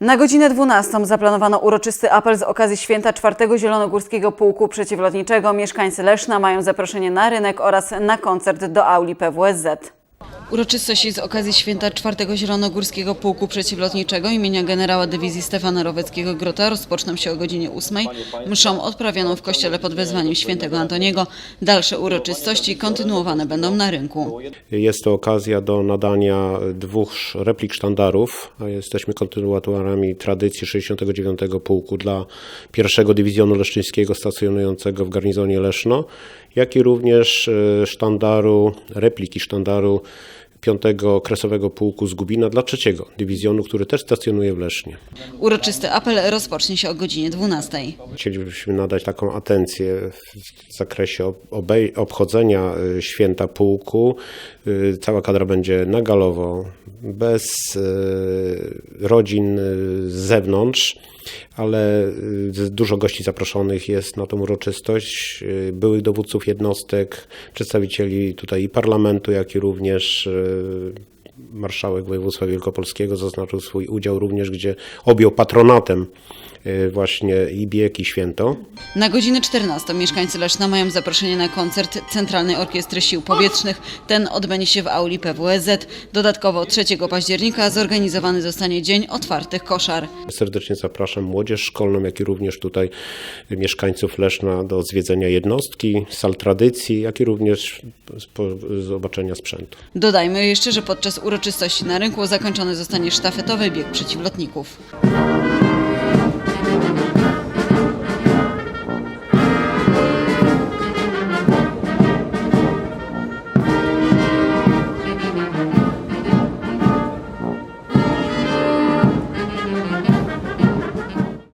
Na godzinę 12 zaplanowano uroczysty apel z okazji święta czwartego Zielonogórskiego Pułku Przeciwlotniczego. Mieszkańcy Leszna mają zaproszenie na rynek oraz na koncert do auli PWSZ. Uroczystości z okazji święta czwartego Zielonogórskiego Pułku Przeciwlotniczego imienia generała dywizji Stefana Roweckiego-Grota rozpoczną się o godzinie 8. Mszą odprawioną w kościele pod wezwaniem świętego Antoniego. Dalsze uroczystości kontynuowane będą na rynku. Jest to okazja do nadania dwóch replik sztandarów. Jesteśmy kontynuatorami tradycji 69 Pułku dla pierwszego Dywizjonu Leszczyńskiego stacjonującego w garnizonie Leszno, jak i również e, sztandaru, repliki sztandaru 5 Kresowego Pułku z Gubina dla trzeciego Dywizjonu, który też stacjonuje w Lesznie. Uroczysty apel rozpocznie się o godzinie 12. Chcielibyśmy nadać taką atencję w zakresie obchodzenia y, święta pułku. Y, Cała kadra będzie na galowo, bez y, rodzin z zewnątrz, ale dużo gości zaproszonych jest na tą uroczystość. Byłych dowódców jednostek, przedstawicieli tutaj i parlamentu, jak i również marszałek województwa wielkopolskiego zaznaczył swój udział również, gdzie objął patronatem właśnie i bieg, i święto. Na godzinę 14 mieszkańcy Leszna mają zaproszenie na koncert Centralnej Orkiestry Sił Powietrznych. Ten odbędzie się w auli PWSZ. Dodatkowo 3 października zorganizowany zostanie Dzień Otwartych Koszar. Serdecznie zapraszam młodzież szkolną, jak i również tutaj mieszkańców Leszna do zwiedzenia jednostki, sal tradycji, jak i również zobaczenia sprzętu. Dodajmy jeszcze, że podczas uroczystości na rynku zakończony zostanie sztafetowy bieg przeciwlotników.